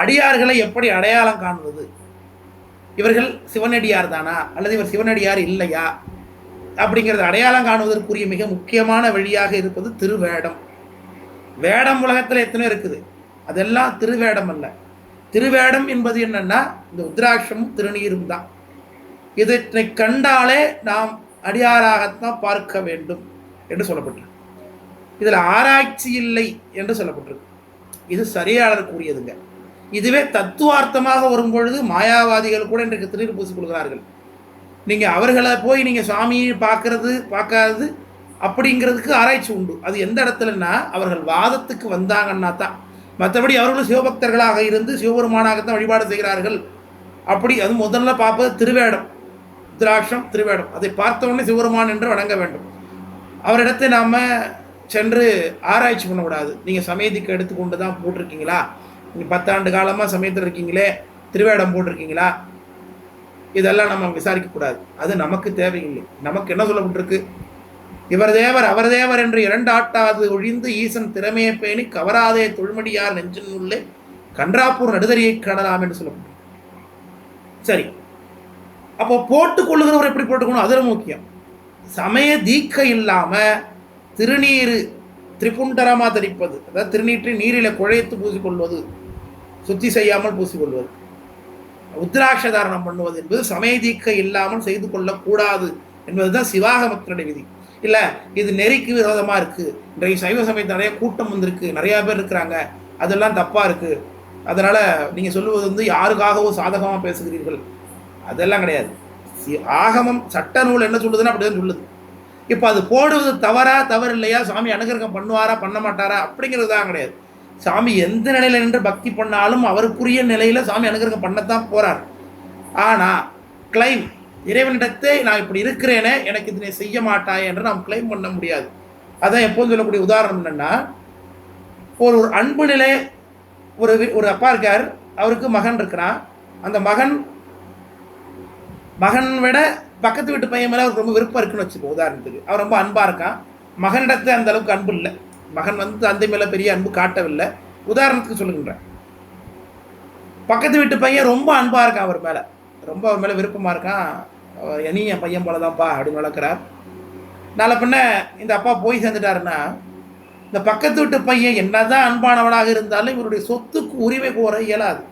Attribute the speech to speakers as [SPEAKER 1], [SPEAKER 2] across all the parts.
[SPEAKER 1] அடியார்களை எப்படி அடையாளம் காண்பது? இவர்கள் சிவனடியார் தானா? அல்லது இவர் சிவனடியார் இல்லையா? அப்படிங்கிறது அடையாளம் காணுவதற்குரிய மிக முக்கியமான வழியாக இருப்பது திருவேடம். வேடம் உலகத்தில் எத்தனை இருக்குது. அதெல்லாம் திருவேடம் அல்ல. திருவேடம் என்பது என்னென்னா இந்த உத்ராட்சமும் திருநீரும் தான். இதனை கண்டாலே நாம் அடியாராகத்தான் பார்க்க வேண்டும் என்று சொல்லப்பட்டிருக்கு. இதில் ஆராய்ச்சி இல்லை என்று சொல்லப்பட்டிருக்கு. இது சரியாளர் கூறியதுங்க. இதுவே தத்துவார்த்தமாக வரும்பொழுது மாயாவாதிகள் கூட இன்றைக்கு திருநீர் பூசி கொள்கிறார்கள் நீங்கள் அவர்களை போய் நீங்கள் சாமியை பார்க்கறது பார்க்காதது அப்படிங்கிறதுக்கு ஆராய்ச்சி உண்டு. அது எந்த இடத்துலன்னா அவர்கள் வாதத்துக்கு வந்தாங்கன்னா தான். மற்றபடி அவர்களும் சிவபக்தர்களாக இருந்து சிவபெருமானாகத்தான் வழிபாடு செய்கிறார்கள். அப்படி அது முதல்ல பார்ப்பது திருவேடம். திராட்சம் திருவேடம். அதை பார்த்தவொடனே சிவபெருமான் என்று வணங்க வேண்டும். அவரிடத்தை நாம் சென்று ஆராய்ச்சி பண்ணக்கூடாது நீங்கள் சமயத்துக்கு எடுத்துக்கொண்டு தான் போட்டிருக்கீங்களா? நீங்கள் பத்தாண்டு காலமாக சமயத்தில் இருக்கீங்களே திருவேடம் போட்டிருக்கீங்களா? இதெல்லாம் நம்ம விசாரிக்கக்கூடாது. அது நமக்கு தேவையில்லை. நமக்கு என்ன சொல்லப்பட்டிருக்கு? இவர் தேவர் அவர் தேவர் என்று இரண்டாட்டாது ஒழிந்து ஈசன் திறமையை பேணி கவராதே தொழ்மடியார் நெஞ்சின் உள்ளே கன்றாப்பூர் நடுதறியை காணலாம் என்று சொல்லப்பட்டிருக்கு. சரி. அப்போ போட்டுக் கொள்ளுகிறவர் எப்படி போட்டுக்கணும்? அதில் முக்கியம். சமய தீக்கை இல்லாமல் திருநீர் திரிபுண்டரமாக தரிப்பது. அதாவது திருநீற்றை நீரில் குழைத்து பூசிக்கொள்வது. சுத்தி செய்யாமல் பூசிக்கொள்வது. உத்ராட்ச தாரணம் பண்ணுவது என்பது சமயதீக்க இல்லாமல் செய்து கொள்ளக்கூடாது என்பதுதான் சிவாகமத்தினுடைய விதி. இல்லை இது நெறிக்கு விரோதமாக இருக்குது இன்றைய சைவ சமயத்தில் நிறைய கூட்டம் வந்திருக்கு. நிறையா பேர் இருக்கிறாங்க. அதெல்லாம் தப்பாக இருக்குது அதனால் நீங்கள் சொல்லுவது வந்து யாருக்காகவும் சாதகமாக பேசுகிறீர்கள். அதெல்லாம் கிடையாது. ஆகமம் சட்ட நூல் என்ன சொல்லுதுன்னா அப்படிதான் சொல்லுது. இப்போ அது போடுவது தவறா தவறு இல்லையா சாமி அனுகிரகம் பண்ணுவாரா பண்ண மாட்டாரா? அப்படிங்கிறது தான் கிடையாது. சாமி எந்த நிலையில் நின்று பக்தி பண்ணாலும் அவருக்குரிய நிலையில் சாமி அனுகிரகம் பண்ணத்தான் போறார். ஆனால் கிளைம் இறைவனிடத்தை நான் இப்படி இருக்கிறேனே எனக்கு இதனை செய்ய மாட்டாய் என்று நாம் கிளைம் பண்ண முடியாது. அதான் எப்போதும் சொல்லக்கூடிய உதாரணம் என்னென்னா ஒரு ஒரு அன்பு நிலை ஒரு ஒரு அப்பா இருக்கார் அவருக்கு மகன் இருக்கிறான் அந்த மகன் மகன் விட பக்கத்து வீட்டு பையன் மேலே அவருக்கு ரொம்ப விருப்பம் இருக்குன்னு வச்சுக்கோ உதாரணத்துக்கு. அவர் ரொம்ப அன்பாக இருக்கான். மகனிடத்தை அந்த அளவுக்கு அன்பு இல்லை. மகன் வந்து தந்தை மேலே பெரிய அன்பு காட்டவில்லை. உதாரணத்துக்கு சொல்லுகின்றேன். பக்கத்து வீட்டு பையன் ரொம்ப அன்பாக இருக்கான் அவர் மேலே. ரொம்ப அவர் மேலே விருப்பமாக இருக்கான். இனி என் பையன் போல தான்ப்பா அப்படின்னு வளர்க்குறார். நாளை பின்ன இந்த அப்பா போய் சேர்ந்துட்டாருன்னா இந்த பக்கத்து வீட்டு பையன் என்னதான் அன்பானவனாக இருந்தாலும் இவருடைய சொத்துக்கு உரிமை கோர இயலாது.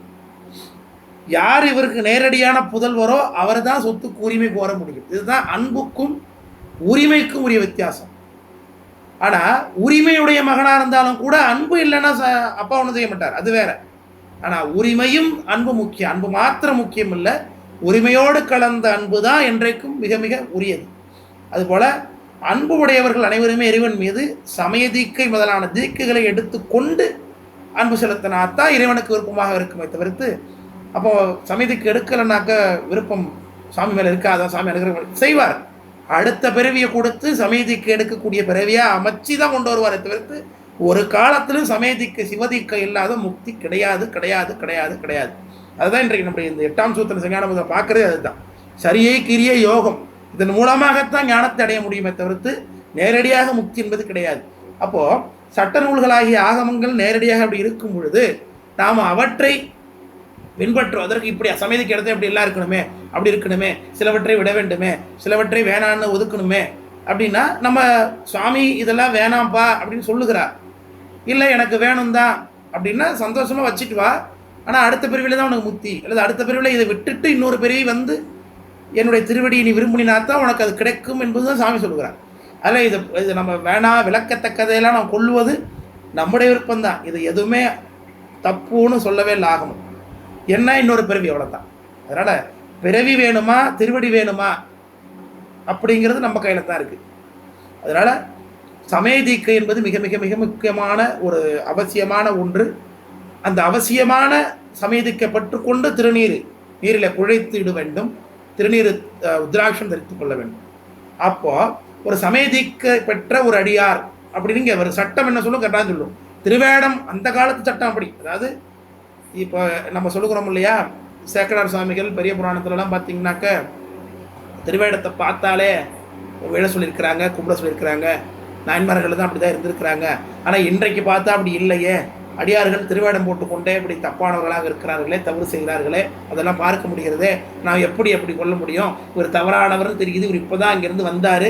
[SPEAKER 1] யார் இவருக்கு நேரடியான புதல்வரோ அவர் தான் சொத்துக்கு உரிமை கோர முடியும். இதுதான் அன்புக்கும் உரிமைக்கும் உரிய வித்தியாசம். ஆனால் உரிமையுடைய மகனாக இருந்தாலும் கூட அன்பு இல்லைன்னா ச- அப்பா ஒன்றும் செய்ய மாட்டார். அது வேற. ஆனால் உரிமையும் அன்பு முக்கியம். அன்பு மாத்திரம் முக்கியம் இல்லை. உரிமையோடு கலந்த அன்பு தான் என்றைக்கும் மிக மிக உரியது. அதுபோல் அன்பு உடையவர்கள் அனைவருமே இறைவன் மீது சமய தீக்கை முதலான தீக்குகளை எடுத்துக்கொண்டு அன்பு செலுத்தினாத்தான் இறைவனுக்கு விருப்பமாக இருக்குமே தவிர்த்து அப்போ சமயத்துக்கு எடுக்கலைனாக்க விருப்பம் சாமி மேலே இருக்காதான் சாமி எடுக்கிற செய்வார். அடுத்த பிறவியை கொடுத்து சமயதிக்கு எடுக்கக்கூடிய பிறவியாக அமைச்சு தான் கொண்டு வருவாரே தவிர்த்து ஒரு காலத்திலும் சமயதிக்கு சிவதிக்க இல்லாத முக்தி கிடையாது கிடையாது கிடையாது கிடையாது. அதுதான் இன்றைக்கு நம்முடைய இந்த எட்டாம் சூத்திர சஞ்ஞானத்தை பார்க்குறது அதுதான். சரியை கிரிய யோகம் இதன் மூலமாகத்தான் ஞானத்தை அடைய முடியுமே தவிர்த்து நேரடியாக முக்தி என்பது கிடையாது. அப்போது சட்ட நூல்களாகிய ஆகமங்கள் நேரடியாக அப்படி இருக்கும் பொழுது நாம் அவற்றை பின்பற்றுவதற்கு இப்படி சமயத்துக்கு இடத்த இப்படி எல்லாம் இருக்கணுமே அப்படி இருக்கணுமே சிலவற்றை விட வேண்டுமே சிலவற்றை வேணான்னு ஒதுக்கணுமே அப்படின்னா நம்ம சுவாமி இதெல்லாம் வேணாம்ப்பா அப்படின்னு சொல்லுகிறார். இல்லை எனக்கு வேணும் தான் அப்படின்னா சந்தோஷமாக வச்சுட்டு வா. ஆனால் அடுத்த பிரிவில் தான் உனக்கு முத்தி. அல்லது அடுத்த பிரிவில் இதை விட்டுட்டு இன்னொரு பிரிவி வந்து என்னுடைய திருவடியை நீ விரும்பினா தான் உனக்கு அது கிடைக்கும் என்பது தான் சாமி சொல்லுகிறார். அதில் இது இது நம்ம வேணாம் விளக்கத்தக்கதையெல்லாம் நம்ம கொள்வது நம்முடைய விருப்பம்தான். இது எதுவுமே தப்புன்னு சொல்லவே இல்லை ஆகணும். என்ன இன்னொரு பிறவி அவ்வளோதான் அதனால் பிறவி வேணுமா திருவடி வேணுமா அப்படிங்கிறது நம்ம கையில் தான் இருக்குது அதனால் சமயதீக்கை என்பது மிக மிக மிக முக்கியமான ஒரு அவசியமான ஒன்று. அந்த அவசியமான சமயதிக்கப்பட்டு கொண்டு திருநீர் நீரில் குழைத்திட வேண்டும். திருநீர் உத்ராட்சம் தரித்து கொள்ள வேண்டும். அப்போது ஒரு சமயதிக்க பெற்ற ஒரு அடியார் அப்படின்னு இங்கே ஒரு சட்டம் என்ன சொல்லும்? கரெக்டாக சொல்லும். திருவேடம் அந்த காலத்து சட்டம் அப்படி. அதாவது இப்போ நம்ம சொல்லுகிறோம் இல்லையா? சேக்கடார் சுவாமிகள் பெரிய புராணத்துலலாம் பார்த்தீங்கன்னாக்க திருவேடத்தை பார்த்தாலே விழ சொல்லியிருக்கிறாங்க கும்பிட சொல்லியிருக்கிறாங்க. நாயன்மார்கள் தான் அப்படி தான் இருந்திருக்கிறாங்க. ஆனால் இன்றைக்கு பார்த்தா அப்படி இல்லையே. அடியார்கள் திருவேடம் போட்டுக்கொண்டே இப்படி தப்பானவர்களாக இருக்கிறார்களே தவறு செய்கிறார்களே அதெல்லாம் பார்க்க முடிகிறதே. நான் எப்படி எப்படி கொள்ள முடியும்? ஒரு தவறானவர்னு தெரியுது. இவர் இப்போ தான் இங்கேருந்து வந்தார்.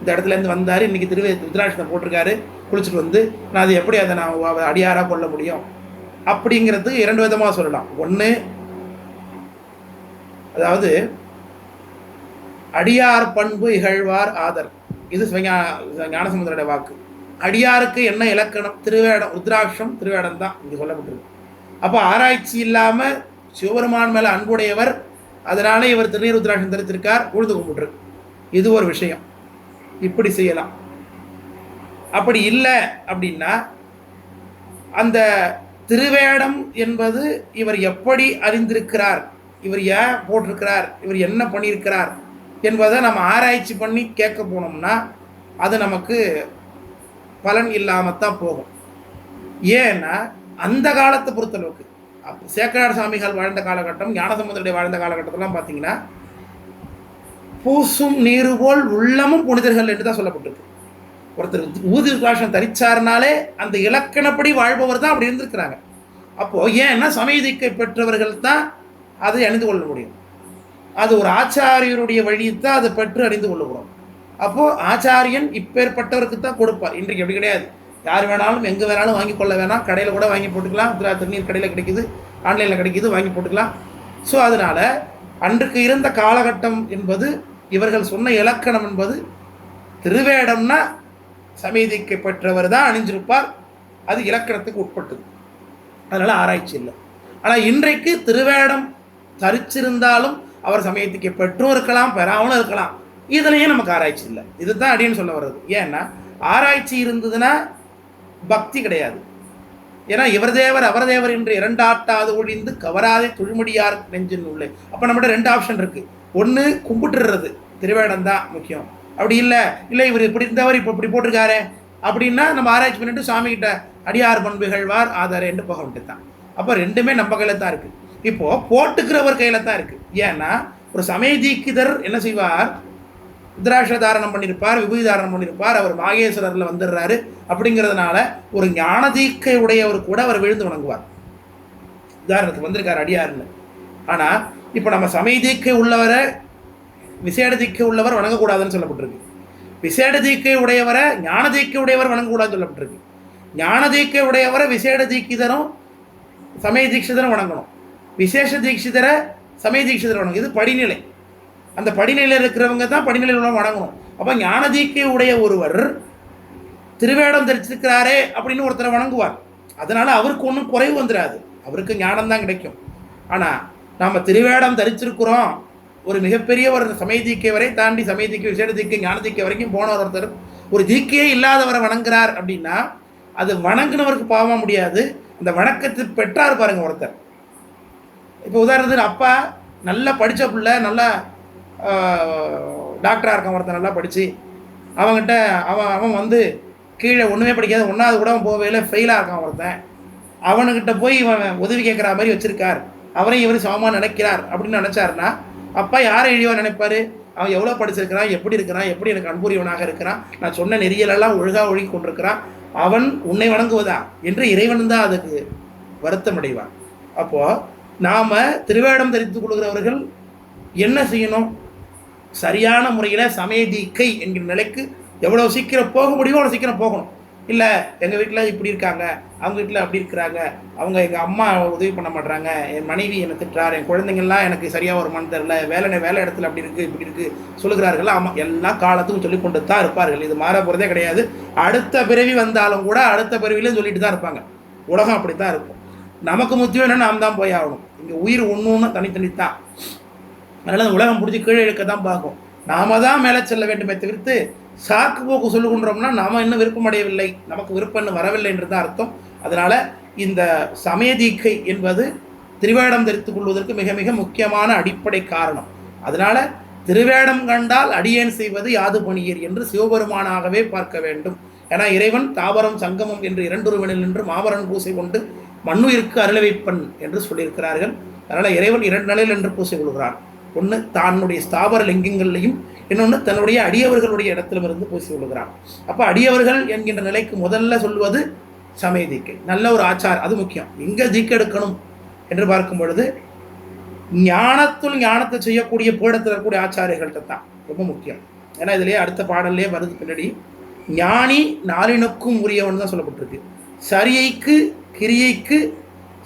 [SPEAKER 1] இந்த இடத்துலேருந்து வந்தார். இன்றைக்கி திருவே ருத்ராட்சத்தை போட்டிருக்காரு. குளிச்சுட்டு வந்து நான் அது எப்படி அதை நான் அடியாராக கொள்ள முடியும்? அப்படிங்கிறது இரண்டு விதமாக சொல்லலாம். ஒன்று அதாவது அடியார் பண்பு இகழ்வார் ஆதர். இது சிவஞா- ஞானசமுதரோட வாக்கு. அடியாருக்கு என்ன இலக்கணம்? திருவேடம் ருத்ராட்சம் திருவேடம் தான் இங்கே சொல்லப்பட்டிருக்கு. அப்போ ஆராய்ச்சி இல்லாமல் சிவபெருமான் மேலே அன்புடையவர் அதனால இவர் திருநீர் ருத்ராட்சம் தரித்திருக்கார் உழுது கும்பிட்ரு இது ஒரு விஷயம். இப்படி செய்யலாம். அப்படி இல்லை அப்படின்னா அந்த திருவேடம் என்பது இவர் எப்படி அறிந்திருக்கிறார் இவர் ஏன் போட்டிருக்கிறார் இவர் என்ன பண்ணியிருக்கிறார் என்பதை நம்ம ஆராய்ச்சி பண்ணி கேட்க போனோம்னா அது நமக்கு பலன் இல்லாமல் தான் போகும். ஏன்னா அந்த காலத்தை பொறுத்தளவுக்கு அப்போ சேக்கரார் சாமிகள் வாழ்ந்த காலகட்டம் ஞானசம்பந்தருடைய வாழ்ந்த காலகட்டத்திலாம் பார்த்தீங்கன்னா பூசும் நீருபோல் உள்ளமும் புனிதர்கள் என்று தான் சொல்லப்பட்டிருக்கு. ஒருத்தர் ஊதி காஷம் தரிச்சாருனாலே அந்த இலக்கணப்படி வாழ்பவர் தான் அப்படி இருந்திருக்கிறாங்க. அப்போது ஏன்னா சமயதிக்கை பெற்றவர்கள் தான் அதை அணிந்து கொள்ள முடியும்? அது ஒரு ஆச்சாரியருடைய வழியை தான் அதை பெற்று அறிந்து கொள்ளுகிறோம் அப்போது ஆச்சாரியன் இப்பேற்பட்டவருக்கு தான் கொடுப்பார். இன்றைக்கு அப்படி கிடையாது. யார் வேணாலும் எங்கே வேணாலும் வாங்கி கொள்ள வேணாம். கடையில் கூட வாங்கி போட்டுக்கலாம். திரா திருநீர் கடையில் கிடைக்குது. ஆன்லைனில் கிடைக்குது வாங்கி போட்டுக்கலாம். ஸோ அதனால் அன்றுக்கு இருந்த காலகட்டம் என்பது இவர்கள் சொன்ன இலக்கணம் என்பது திருவேடம்னா சமீதிக்கு பெற்றவர் தான் அணிஞ்சிருப்பார். அது இலக்கணத்துக்கு உட்பட்டது. அதனால் ஆராய்ச்சி இல்லை. ஆனால் இன்றைக்கு திருவேடம் தரிச்சிருந்தாலும் அவர் சமயத்துக்கு பெற்றும் இருக்கலாம் பெறாமலும் இருக்கலாம். இதுலேயும் நமக்கு ஆராய்ச்சி இல்லை. இதுதான் அப்படின்னு சொல்ல வர்றது. ஏன்னா ஆராய்ச்சி இருந்ததுன்னா பக்தி கிடையாது. ஏன்னா இவர் தேவர் அவர் தேவர் என்று இரண்டாட்டாது ஒழிந்து கவராதே துழுமடியார் நெஞ்சின் உள்ளே அப்போ நம்மகிட்ட ரெண்டு ஆப்ஷன் இருக்குது ஒன்று கும்பிட்டுறது. திருவேடம் தான் முக்கியம். அப்படி இல்லை. இல்லை இவர் இப்படி இருந்தவர் இப்போ இப்படி போட்டிருக்காரு. அப்படின்னா நம்ம ஆராய்ச்சி பண்ணிட்டு சாமிகிட்ட அடியார் பண்புகழ்வார் ஆதார் என்று போக வேண்டியது தான் அப்போ ரெண்டுமே நம்ம கையில் தான் இருக்குது இப்போது போட்டுக்கிறவர் கையில் தான் இருக்குது ஏன்னா ஒரு சமய தீக்கிதர் என்ன செய்வார்? ருத்ராட்ச தாரணம் பண்ணியிருப்பார் விபூதி தாரணம் பண்ணியிருப்பார் அவர் மாகேஸ்வரரில் வந்துடுறாரு. அப்படிங்கிறதுனால ஒரு ஞான தீக்கை உடையவர் கூட அவர் விழுந்து வணங்குவார். உதாரணத்துக்கு வந்திருக்கார் அடியார்னு. ஆனால் இப்போ நம்ம சமயதீக்கை உள்ளவரை விசேட தீக்கை உள்ளவர் வணங்கக்கூடாதுன்னு சொல்லப்பட்டிருக்கு. விசேட தீக்கை உடையவரை ஞான தீக்கை உடையவர் வணங்கக்கூடாதுன்னு சொல்லப்பட்டிருக்கு. ஞான தீக்கை உடையவரை விசேட தீக்கிதரும் சமய தீட்சிதரும் வணங்கணும். விசேஷ தீட்சிதரை சமய தீட்சிதரை வணங்கும் இது படிநிலை. அந்த படிநிலையில் இருக்கிறவங்க தான் படிநிலையில் உள்ள வணங்கணும். அப்போ ஞான தீக்கை உடைய ஒருவர் திருவேடம் தரிச்சிருக்கிறாரே அப்படின்னு ஒருத்தரை வணங்குவார். அதனால் அவருக்கு ஒன்றும் குறைவு வந்துடாது அவருக்கு ஞானம் தான் கிடைக்கும். ஆனால் நாம் திருவேடம் தரிச்சிருக்கிறோம். ஒரு மிகப்பெரிய ஒரு சமய தீக்கை வரை தாண்டி சமய தீக்கை விசேட தீக்கை ஞான தீக்கை வரைக்கும் போன ஒருத்தர். ஒரு தீக்கையே இல்லாதவரை வணங்குறார் அப்படின்னா அது வணங்கினவருக்கு பாவமாக முடியாது. அந்த வணக்கத்தை பெற்றார் பாருங்கள் ஒருத்தர். இப்போ உதாரணத்துக்கு அப்பா நல்லா படித்த பிள்ளை நல்லா டாக்டராக இருக்கான் ஒருத்தன் நல்லா படித்து அவன்கிட்ட அவன் அவன் வந்து கீழே ஒன்றுமே படிக்காத ஒன்றாவது கூட அவன் போவேல ஃபெயிலாக இருக்கான் ஒருத்தன். அவனுக்கிட்ட போய் இவன் உதவி கேட்குற மாதிரி வச்சுருக்கார். அவரையும் இவர் சமமாக நினைக்கிறார் அப்படின்னு நினச்சாருன்னா அப்பா யாரை இழிவா நினைப்பார்? அவன் எவ்வளோ படிச்சிருக்கிறான்? எப்படி இருக்கிறான்? எப்படி எனக்கு அன்புரியவனாக இருக்கிறான்? நான் சொன்ன நெறியலெல்லாம் ஒழுகா ஒழுகி கொண்டிருக்கிறான். அவன் உன்னை வணங்குவதா? என்று இறைவன் தான் அதுக்கு வருத்தம் அடைவான் அப்போது நாம் திருவேடம் தரித்துக் கொள்கிறவர்கள் என்ன செய்யணும்? சரியான முறையில் சமய தீக்கை என்கிற நிலைக்கு எவ்வளோ சீக்கிரம் போக முடியுமோ அவ்வளோ சீக்கிரம் போகணும். இல்லை எங்கள் வீட்டில் இப்படி இருக்காங்க. அவங்க வீட்டில் அப்படி இருக்கிறாங்க. அவங்க எங்கள் அம்மா உதவி பண்ண மாட்றாங்க. என் மனைவி என்னை திட்டார் என் குழந்தைங்கள்லாம் எனக்கு சரியாக ஒரு மண் தெரில வேலை வேலை இடத்துல அப்படி இருக்குது இப்படி இருக்குது சொல்லுகிறார்கள். ஆமாம் எல்லா காலத்துக்கும் சொல்லி கொண்டு தான் இருப்பார்கள். இது மாற போகிறதே கிடையாது. அடுத்த பிறவி வந்தாலும் கூட அடுத்த பிறவிலையும் சொல்லிட்டு தான் இருப்பாங்க. உலகம் அப்படி தான் இருக்கும். நமக்கு முத்தியம் என்ன நாம் தான் போய் ஆகணும். இங்கே உயிர் ஒன்று ஒன்று தனித்தனி தான் அதனால் அந்த உலகம் பிடிச்சி கீழே இழுக்க தான் பார்க்கும். நாம தான் மேலே செல்ல வேண்டுமே தவிர்த்து சாக்கு போக்கு சொல்லுகின்றோம்னா நாம் இன்னும் விருப்பமடையவில்லை நமக்கு விருப்பம் இன்னும் வரவில்லை என்று தான் அர்த்தம். அதனால் இந்த சமய தீக்கை என்பது திருவேடம் தரித்துக் கொள்வதற்கு மிக மிக முக்கியமான அடிப்படை காரணம். அதனால் திருவேடம் கண்டால் அடியேன் செய்வது யாது பணியர் என்று சிவபெருமானாகவே பார்க்க வேண்டும். ஏன்னா இறைவன் தாவரம் சங்கமம் என்று இரண்டுருவனில் நின்று மாபரன் பூசை கொண்டு மண்ணுயிருக்கு அருளை வைப்பன் என்று சொல்லியிருக்கிறார்கள். அதனால் இறைவன் இரண்டு நிலையில் என்று பூசை கொள்கிறான். ஒன்று தன்னுடைய ஸ்தாபர லிங்கங்கள்லையும் இன்னொன்று தன்னுடைய அடியவர்களுடைய இடத்திலிருந்து இருந்து பூசி கொள்கிறான் அப்போ அடியவர்கள் என்கின்ற நிலைக்கு முதல்ல சொல்வது சமய தீக்கை. நல்ல ஒரு ஆச்சார் அது முக்கியம். எங்கே தீக்கை எடுக்கணும் என்று பார்க்கும் பொழுது ஞானத்துள் ஞானத்தை செய்யக்கூடிய பீடத்தில் இருக்கக்கூடிய ஆச்சாரியர்கள்ட்ட தான். ரொம்ப முக்கியம். ஏன்னா இதுலேயே அடுத்த பாடல்லே வருது பின்னாடி ஞானி நாளினுக்கும் உரியவன் தான் சொல்லப்பட்டிருக்கு. சரியைக்கு கிரியைக்கு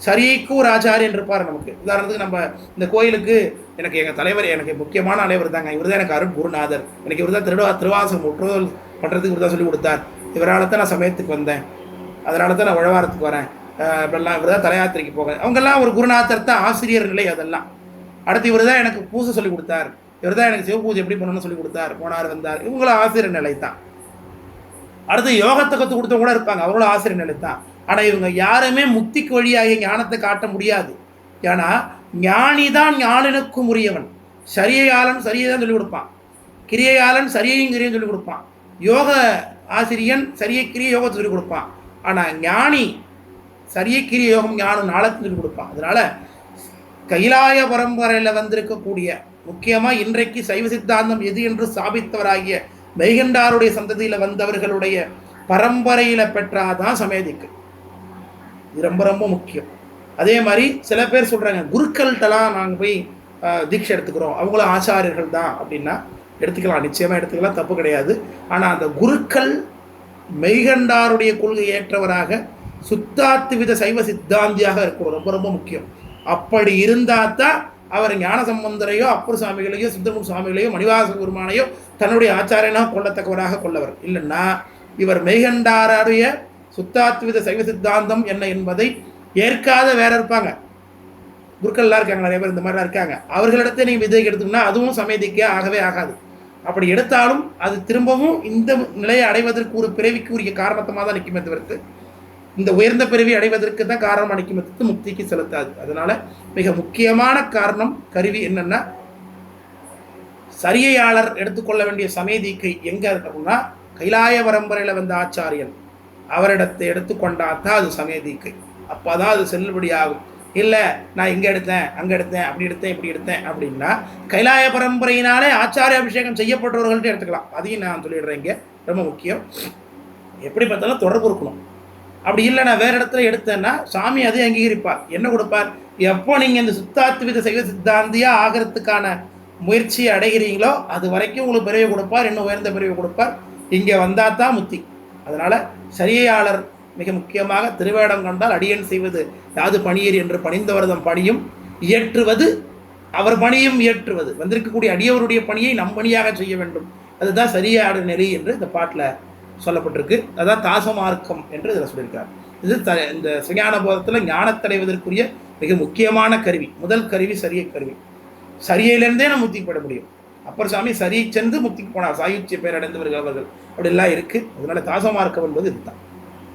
[SPEAKER 1] சரியைக்கு ஒரு ஆச்சாரியன் இருப்பார் நமக்கு. உதாரணத்துக்கு நம்ம இந்த கோயிலுக்கு எனக்கு எங்கள் தலைவர் எனக்கு முக்கியமான தலைவர் தாங்க. இவர் தான் எனக்கு அருண் குருநாதர். எனக்கு இவர் தான் திருவா திருவாசம் முற்றுதல் பண்ணுறதுக்கு இவர் தான் சொல்லி கொடுத்தார். இவரால் தான் நான் சமயத்துக்கு வந்தேன். அதனால தான் நான் உழவாரத்துக்கு வரேன். இப்படிலாம் இவர் தான் தலையாத்திரைக்கு போகிறேன் அவங்கெல்லாம் ஒரு குருநாதர் தான் ஆசிரியர் நிலை அதெல்லாம். அடுத்து இவர் தான் எனக்கு பூஜை சொல்லி கொடுத்தார். இவர் தான் எனக்கு சிவ பூஜை எப்படி பண்ணணும்னு சொல்லி கொடுத்தார். போனார் வந்தார். இவங்களும் ஆசிரியர் நிலை தான். அடுத்து யோகத்தை கற்றுக் கொடுத்தவங்க கூட இருப்பாங்க. அவங்களும் ஆசிரியர் நிலை தான். ஆனால் இவங்க யாருமே முக்திக்கு வழியாகிய ஞானத்தை காட்ட முடியாது. ஏன்னா ஞானி தான் ஞானினுக்கும் உரியவன். சரியையாளன் சரியை தான் சொல்லிக் கொடுப்பான். கிரியையாளன் சரியையும் கிரியும் சொல்லிக் கொடுப்பான். யோக ஆசிரியன் சரியை கிரிய யோகத்தை சொல்லிக் கொடுப்பான். ஆனால் ஞானி சரியை கிரிய யோகம் ஞானம் நாளத்தை சொல்லிக் கொடுப்பான். அதனால் கைலாய பரம்பரையில் வந்திருக்கக்கூடிய முக்கியமாக இன்றைக்கு சைவ சித்தாந்தம் எது என்று ஸ்தாபித்தவராகிய வைகண்டாருடைய சந்ததியில் வந்தவர்களுடைய பரம்பரையில் பெற்றாதான் சமேதிக்கு. இது ரொம்ப ரொம்ப முக்கியம். அதே மாதிரி சில பேர் சொல்கிறாங்க குருக்கள்கிட்டலாம் நாங்கள் போய் தீட்சை எடுத்துக்கிறோம். அவங்களும் ஆச்சாரியர்கள் தான் அப்படின்னா எடுத்துக்கலாம். நிச்சயமாக எடுத்துக்கலாம். தப்பு கிடையாது. ஆனால் அந்த குருக்கள் மெய்கண்டாருடைய கொள்கை ஏற்றவராக சுத்தாத்துவித சைவ சித்தாந்தியாக இருக்கணும். ரொம்ப ரொம்ப முக்கியம். அப்படி இருந்தால் தான் அவர் ஞான சம்பந்தரையோ அப்பர் சுவாமிகளையோ சுந்தரமுன் சுவாமிகளையோ மணிவாச பெருமானையோ தன்னுடைய ஆச்சாரியனாக கொள்ளத்தக்கவராக கொள்ளவர். இல்லைன்னா இவர் மெய்கண்டாருடைய சுத்தாத்வித சைவ சித்தாந்தம் என்ன என்பதை ஏற்காத வேற இருப்பாங்க. குருக்கள்லாம் இருக்காங்க நிறைய பேர் இந்த மாதிரிலாம் இருக்காங்க. அவர்களிடத்தை நீங்கள் விதை எடுத்துக்கணும்னா அதுவும் சமயதிக்கே ஆகவே ஆகாது. அப்படி எடுத்தாலும் அது திரும்பவும் இந்த நிலையை அடைவதற்கு ஒரு பிறவிக்கு உரிய காரணத்தமாக தான் நிற்குமே தவிர்த்து இந்த உயர்ந்த பிறவி அடைவதற்கு தான் காரணம் நிற்குமே தவிர்த்து முக்திக்கு செலுத்தாது. அதனால மிக முக்கியமான காரணம் கருவி என்னன்னா சரியையாளர் எடுத்துக்கொள்ள வேண்டிய சமயதீக்கை எங்க இருக்கணும்னா கைலாய பரம்பரையில் வந்த ஆச்சாரியன். அவரிடத்தை எடுத்துக்கொண்டா தான் அது சமயதீக்கை அப்பதான் அது செல்லுபடியாகும். இல்லை நான் இங்கே எடுத்தேன் அங்கே எடுத்தேன் அப்படி எடுத்தேன் இப்படி எடுத்தேன் அப்படின்னா கைலாய பரம்பரையினாலே ஆச்சாரிய அபிஷேகம் செய்யப்பட்டவர்கள்ட்ட எடுத்துக்கலாம். அதையும் நான் சொல்லிடுறேன் இங்கே. ரொம்ப முக்கியம். எப்படி பார்த்தாலும் தொடர்பு இருக்கணும். அப்படி இல்லை நான் வேறு இடத்துல எடுத்தேன்னா சாமி அதை அங்கீகரிப்பார். என்ன கொடுப்பார்? எப்போ நீங்கள் இந்த சித்தாத்வித சைவ சித்தாந்தியாக ஆகிறதுக்கான முயற்சியை அடைகிறீங்களோ அது வரைக்கும் உங்களுக்கு பிறவை கொடுப்பார். இன்னும் உயர்ந்த பிறவை கொடுப்பார். இங்கே வந்தால் தான் முத்தி. அதனால் சரியையாளர் மிக முக்கியமாக திருவேடம் கண்டால் அடியன் செய்வது யாது பணியர் என்று பணிந்தவரதம் பணியும் இயற்றுவது அவர் பணியும் இயற்றுவது. வந்திருக்கக்கூடிய அடியவருடைய பணியை நம் பணியாக செய்ய வேண்டும். அதுதான் சரியான நெறி என்று இந்த பாட்டில் சொல்லப்பட்டிருக்கு. அதான் தாசமார்க்கம் என்று இதில் சொல்லியிருக்கார். இது த இந்த சுஞான போதத்தில் ஞானத்தடைவதற்குரிய மிக முக்கியமான கருவி முதல் கருவி சரிய கருவி. சரியையிலேருந்தே நம்ம முத்திப்பட முடியும். அப்பர் சாமி சரி சென்று முக்திக்கு போனார். சாயுச்சிய பேரடைந்தவர்கள் அவர்கள். அப்படிலாம் இருக்குது அதனால இருக்கவன் என்பது இதுதான்.